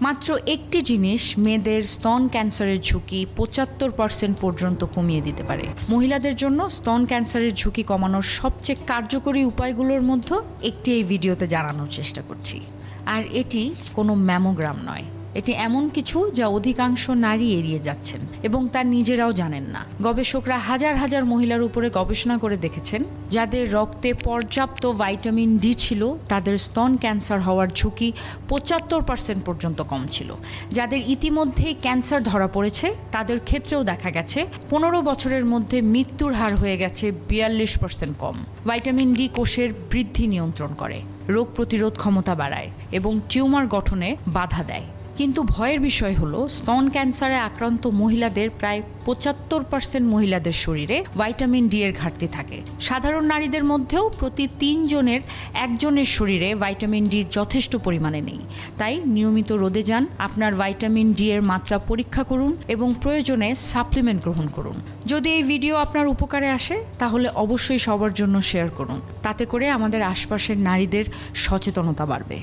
মাত্র একটি জিনিস মেয়েদের স্তন ক্যান্সারের ঝুঁকি পঁচাত্তর পার্সেন্ট পর্যন্ত কমিয়ে দিতে পারে। মহিলাদের জন্য স্তন ক্যান্সারের ঝুঁকি কমানোর সবচেয়ে কার্যকরী উপায়গুলোর মধ্যে একটি এই ভিডিওতে জানানোর চেষ্টা করছি। আর এটি কোনো ম্যামোগ্রাম নয়। এটি এমন কিছু যা অধিকাংশ নারী এড়িয়ে যাচ্ছেন এবং তা নিজেরাও জানেন না। গবেষকরা হাজার হাজার মহিলার উপরে গবেষণা করে দেখেছেন, যাদের রক্তে পর্যাপ্ত ভাইটামিন ডি ছিল, তাদের স্তন ক্যান্সার হওয়ার ঝুঁকি পঁচাত্তর পার্সেন্ট পর্যন্ত কম ছিল। যাদের ইতিমধ্যেই ক্যান্সার ধরা পড়েছে, তাদের ক্ষেত্রেও দেখা গেছে, পনেরো বছরের মধ্যে মৃত্যুর হার হয়ে গেছে বিয়াল্লিশ পার্সেন্ট কম। ভাইটামিন ডি কোষের বৃদ্ধি নিয়ন্ত্রণ করে, রোগ প্রতিরোধ ক্ষমতা বাড়ায় এবং টিউমার গঠনে বাধা দেয়। কিন্তু ভয়ের বিষয় হলো, স্তন ক্যান্সারে আক্রান্ত মহিলাদের প্রায় পঁচাত্তর পার্সেন্ট মহিলাদের শরীরে ভাইটামিন ডি এর ঘাটতি থাকে। সাধারণ নারীদের মধ্যেও প্রতি তিনজনের একজনের শরীরে ভাইটামিন ডি যথেষ্ট পরিমাণে নেই। তাই নিয়মিত রোদে যান, আপনার ভাইটামিন ডি এর মাত্রা পরীক্ষা করুন এবং প্রয়োজনে সাপ্লিমেন্ট গ্রহণ করুন। যদি এই ভিডিও আপনার উপকারে আসে, তাহলে অবশ্যই সবার জন্য শেয়ার করুন। তাতে করে আমাদের আশপাশের নারীদের সচেতনতা বাড়বে।